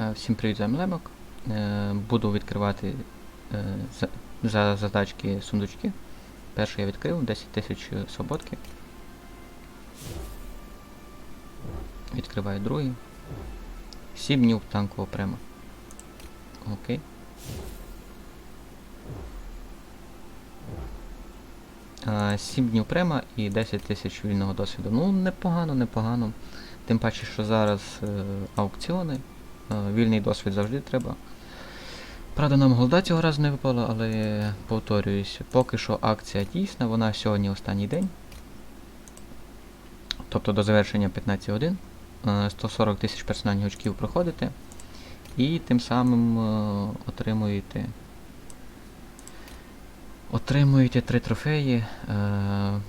Е, Всім привіт, з вами Лемок. Е, Буду відкривати е, за задачки сундучки. Перший я відкрив 10 тисяч свободки. Відкриваю другий. 7 днів танкового према. Окей. А, 7 днів према і 10 тисяч вільного досвіду. Ну, непогано, непогано. Тим паче, що зараз е, аукціони. Е, Вільний досвід завжди треба. Правда, нам голда цього разу не випала, але повторююсь, поки що акція дійсна, вона сьогодні останній день. Тобто до завершення 15 годин. Е, 140 тисяч персональних очків проходите. І тим самим е, отримуєте. Отримуєте три трофеї. Е,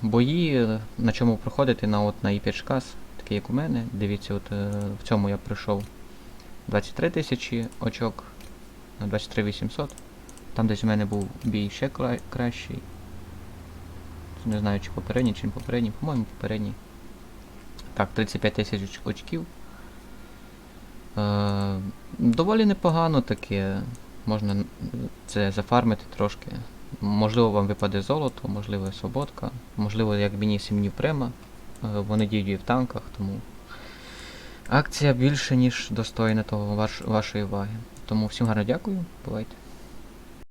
бої, е, на чому проходите, на, от, на і5 шкас, такий як у мене. Дивіться, от е, в цьому я пройшов 23 тисячі очок, на 23 800. Там десь у мене був бій ще кра- кращий. Не знаю, чи попередній, чи не попередній, по-моєму, попередній. Так, 35 тисяч оч- очків. Е, доволі непогано таке. Можна це зафармити трошки. Можливо, вам випаде золото, можливо, свободка, можливо, як мені сім'ї према. Е, вони діють в танках, тому. Акція більше, ніж достойна того ваш, вашої уваги. Тому всім гарно дякую, бувайте.